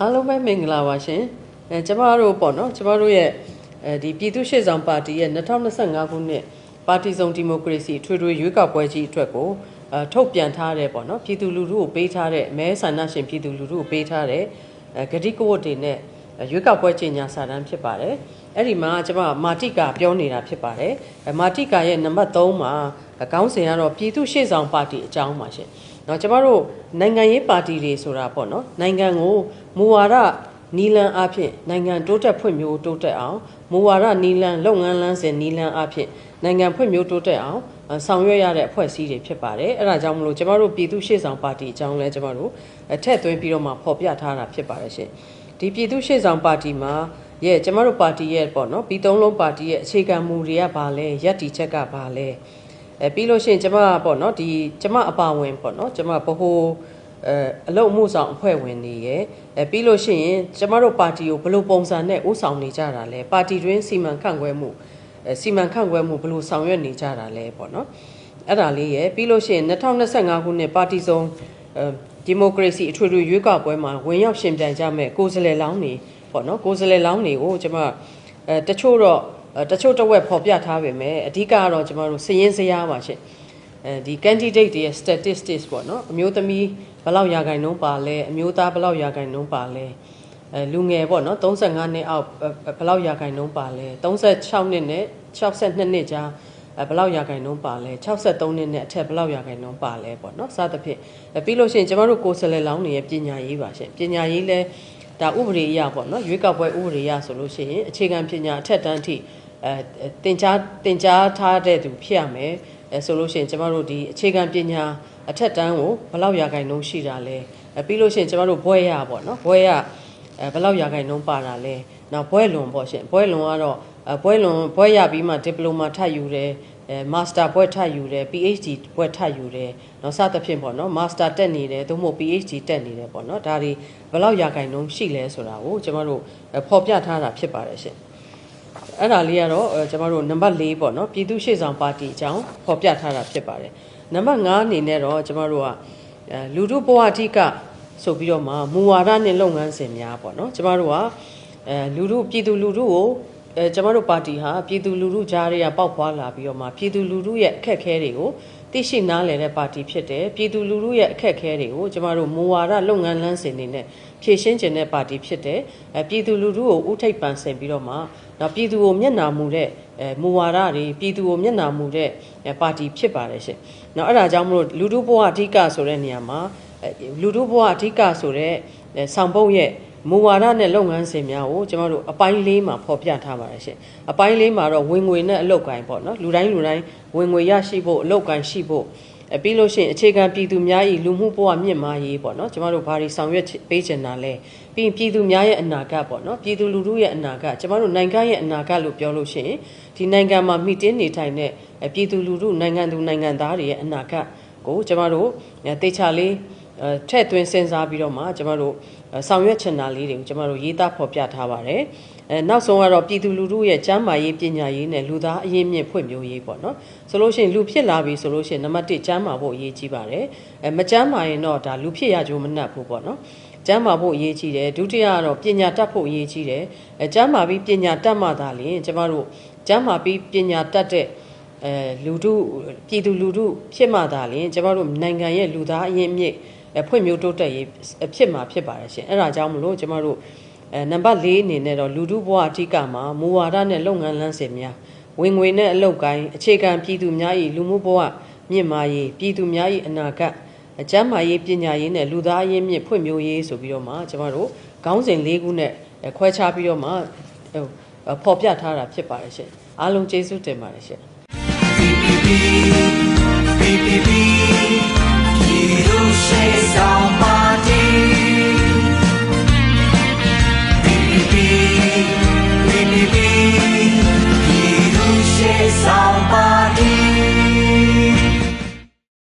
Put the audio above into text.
အားလုံးပဲမင်္ဂလာပါရှင်အဲကျမတို့ပေါ့နော်ကျမတို့ရဲ့အဲဒီပြည်သူ့ရှေ့ဆောင်ပါတီရဲ့2025ခုနှစ်ပါတီစုံဒီမိုကရေစီထွေထွေရွေးကောက်ပွဲကြီးအတွက်ကိုအဲထုတ်ပြန်ထားတဲ့ပေါ့နော်ပြည်သူလူထုကိုပေးထားတဲ့မဲဆန္ဒရှင်ပြည်သူလူထုကိုပေးထားတဲ့အဲဂတိကဝတ်တွေနဲ့ရွေးကောက်ပွဲကြီးညာစာတမ်းဖြစ်ပါတယ်အဲ့ဒီမှာကျမမာတိကာပြောနေတာဖြစ်ပါတယ်အဲမာတိကာရဲ့နံပါတ်3မှာအကောင်းစဉ်ကတော့ပြည်သူ့ရှေ့ဆောင်ပါတီအကြောင်းပါရှင် เนาะကျမတို့နိုင်ငံရေးပါတီတွေဆိုတာပေါ့နော်နိုင်ငံကိုမူဝါဒနီလန်အဖြစ်နိုင်ငံတိုးတက်ဖွံ့ဖြိုးတိုးတက်အောင်မူဝါဒနီလန်လုပ်ငန်းလမ်းစဉ်နီလန်အဖြစ်နိုင်ငံဖွံ့ဖြိုးတိုးတက်အောင်အဆောင်ရွက်ရတဲ့အဖွဲ့အစည်းတွေဖြစ်ပါတယ်အဲ့ဒါကြောင့်မလို့ကျမတို့ပြည်သူ့ရှေ့ဆောင်ပါတီအကြောင်းလဲကျမတို့အထက်သွင်းပြီးတော့မှဖော်ပြထားတာဖြစ်ပါတယ်ရှင်ဒီပြည်သူ့ရှေ့ဆောင်ပါတီမှာရဲ့ကျမတို့ပါတီရဲ့ပေါ့နော်ပြည်သုံးလုံးပါတီရဲ့အခြေခံမူတွေကဘာလဲရက်တီချက်ကဘာလဲ အဲပြီးလို့ရှိရင်ကျမကပေါ့နော်ဒီကျမအပါဝင်ပေါ့နော်ကျမဗဟိုအဲအလုပ်မှုဆောင်အဖွဲ့ဝင်တွေရဲ့အဲပြီးလို့ရှိရင်ကျမတို့ပါတီကိုဘယ်လိုပုံစံနဲ့ဥဆောင်နေကြတာလဲပါတီတွင်းစီမံခန့်ခွဲမှုအဲစီမံခန့်ခွဲမှုဘယ်လိုဆောင်ရွက်နေကြတာလဲပေါ့နော်အဲ့ဒါလေးရဲ့ပြီးလို့ရှိရင်2025ခုနှစ်ပါတီစုံအဲဒီမိုကရေစီအထွေထွေရွေးကောက်ပွဲမှာဝင်ရောက်ရှင်ပြိုင်ကြမဲ့ကိုယ်စားလှယ်လောင်းတွေပေါ့နော်ကိုယ်စားလှယ်လောင်းတွေကိုကျမအဲတချို့တော့အဲ တချို့တစ်ဝက်ဖော်ပြထားပေမဲ့အဓိကကတော့ကျမတို့စည်ရင်းစရာပါရှင့်အဲဒီ candidate တွေရဲ့ statistics ပေါ့နော်အမျိုးသမီးဘယ်လောက်ရာခိုင်နှုန်းပါလဲအမျိုးသားဘယ်လောက်ရာခိုင်နှုန်းပါလဲအဲလူငယ်ပေါ့နော်35နှစ်အောက်ဘယ်လောက်ရာခိုင်နှုန်းပါလဲ36နှစ်နဲ့62နှစ်ကြားအဲဘယ်လောက်ရာခိုင်နှုန်းပါလဲ63နှစ်နဲ့အထက်ဘယ်လောက်ရာခိုင်နှုန်းပါလဲပေါ့နော်စသဖြင့်အဲပြီးလို့ရှိရင်ကျမတို့ကိုယ်စားလှယ်လောင်းတွေရဲ့ပညာရေးပါရှင်ပညာရေးလဲ ဒါဥပဒေအရပေါ့နော်ရွေးကောက်ပွဲဥပဒေအရဆိုလို့ရှိရင်အခြေခံပညာအထက်တန်းအထိအဲတင် जा တင် जा ထားတဲ့သူဖြစ်ရမယ်အဲဆိုလို့ရှိရင်ကျမတို့ဒီအခြေခံပညာအထက်တန်းကိုဘယ်လောက်ရာခိုင်နှုန်းရှိတာလဲအဲပြီးလို့ရှိရင်ကျမတို့ဘွဲရပေါ့နော်ဘွဲရအဲဘယ်လောက်ရာခိုင်နှုန်းပါတာလဲနောက်ဘွဲလွန်ပေါ့ရှင်ဘွဲလွန်ကတော့အဲဘွဲလွန်ဘွဲရပြီးမှဒီပလိုမာထပ်ယူတယ် အဲမာစတာဘွဲထပ်ယူတယ် PhD ဘွဲထပ်ယူတယ်နော်စသဖြင့်ပေါ့နော်မာစတာတက်နေတယ်သို့မဟုတ် PhD တက်နေတယ်ပေါ့နော်ဒါတွေဘယ်လောက်ရာခိုင်နှုန်းရှိလဲဆိုတာကိုကျမတို့ဖော်ပြထားတာဖြစ်ပါတယ်ရှင်အဲ့ဒါလေးကတော့အဲကျွန်တော်တို့နံပါတ်၄ပေါ့နော်ပြည်သူ့ရှေ့ဆောင်ပါတီအကြောင်းဖော်ပြထားတာဖြစ်ပါတယ်နံပါတ်5အနေနဲ့တော့ကျွန်တော်တို့ကအဲလူထုဘဝအဓိကဆိုပြီးတော့မှမူဝါဒနဲ့လုပ်ငန်းစဉ်များပေါ့နော်ကျွန်တော်တို့ကအဲလူထုပြည်သူလူထုကို အဲကျွန်တော်တို့ပါတီဟာပြည်သူလူထုကြားတွေကပေါက်ဖွာလာပြီးတော့မှပြည်သူလူထုရဲ့အခက်အခဲတွေကိုသိရှိနားလည်တဲ့ပါတီဖြစ်တယ်ပြည်သူလူထုရဲ့အခက်အခဲတွေကိုကျမတို့မူဝါဒလုပ်ငန်းလမ်းစဉ်တွေနဲ့ဖြည့်ရှင်းခြင်းတဲ့ပါတီဖြစ်တယ်အဲပြည်သူလူထုကိုဥထိပ်ပန်ဆင်ပြီးတော့မှနောက်ပြည်သူကိုမျက်နာမူတဲ့အဲမူဝါဒတွေပြည်သူကိုမျက်နာမူတဲ့ပါတီဖြစ်ပါတယ်ရှင်။နောက်အဲ့ဒါကြောင့်မလို့လူထုဘဝအဓိကဆိုတဲ့နေရာမှာလူထုဘဝအဓိကဆိုတဲ့ဆောင်ပုတ်ရဲ့ မူဝါဒနဲ့လုပ်ငန်းစဉ်များကိုကျွန်တော်တို့အပိုင်းလေးမှာဖော်ပြထားပါတယ်ရှင်။အပိုင်းလေးမှာတော့ဝင်ငွေနဲ့အလုပ်ကိုင်ပေါ့နော်လူတိုင်းလူတိုင်းဝင်ငွေရရှိဖို့အလုပ်ကိုင်ရှိဖို့အပြီးလို့ရှိရင်အခြေခံပြည်သူများ၏လူမှုဘဝမြင့်မားရေးပေါ့နော်ကျမတို့ဘာတွေဆောင်ရွက်ပေးချင်တာလဲပြီးရင်ပြည်သူများရဲ့အနာဂတ်ပေါ့နော်ပြည်သူလူထုရဲ့အနာဂတ်ကျမတို့နိုင်ငံရဲ့အနာဂတ်လို့ပြောလို့ရှိရင်ဒီနိုင်ငံမှာမိတင်းနေထိုင်တဲ့ပြည်သူလူထုနိုင်ငံသူနိုင်ငံသားတွေရဲ့အနာဂတ်ကိုကျမတို့တေချာလေးအဲ ထည့်သွင်းစဉ်းစားပြီးတော့မှကျမတို့ဆောင်ရွက်ချင်တာလေးတွေကိုကျမတို့ရေးသားဖော်ပြထားပါတယ်အဲနောက်ဆုံးကတော့ပြည်သူလူထုရဲ့ကျန်းမာရေးပညာရေးနဲ့လူသားအရင်းမြစ်ဖွံ့ဖြိုးရေးပေါ့နော်ဆိုလို့ရှိရင်လူဖြစ်လာပြီဆိုလို့ရှိရင်နံပါတ်1ကျန်းမာဖို့အရေးကြီးပါတယ်အဲမကျန်းမာရင်တော့ဒါလူဖြစ်ရကြိုးမနှက်ဘူးပေါ့နော်ကျမ်းမာဖို့အရေးကြီးတယ်ဒုတိယကတော့ပညာတတ်ဖို့အရေးကြီးတယ်အဲကျမ်းမာပြီးပညာတတ်မှသာလျှင်ကျမတို့ကျမ်းမာပြီးပညာတတ်တဲ့အဲလူထုပြည်သူလူထုဖြစ်မှသာလျှင်ကျမတို့နိုင်ငံရဲ့လူသားအရင်းမြစ် ဖွံ့ဖြိုးတိုးတက်ရေးဖြစ်မှာဖြစ်ပါတယ်ရှင်အဲ့ဒါကြောင့်မလို့ကျမတို့အဲနံပါတ်၄အနေနဲ့တော့လူထုဘဝအဓိကမှာမူဝါဒနဲ့လုပ်ငန်းလမ်းစဉ်များဝင်ငွေနဲ့အလုပ်ကိုင်းအခြေခံပြည်သူများ၏လူမှုဘဝမြင့်မားရေးပြည်သူများ၏အနာဂတ်အကျမ်းမာရေးပညာရေးနဲ့လူသားရင်းမြစ်ဖွံ့ဖြိုးရေးဆိုပြီးတော့မှကျမတို့ခေါင်းစဉ်၄ခုနဲ့ခွဲခြားပြီးတော့မှဖော်ပြထားတာဖြစ်ပါတယ်ရှင်အားလုံးကျေးဇူးတင်ပါတယ်ရှင် PPP PPP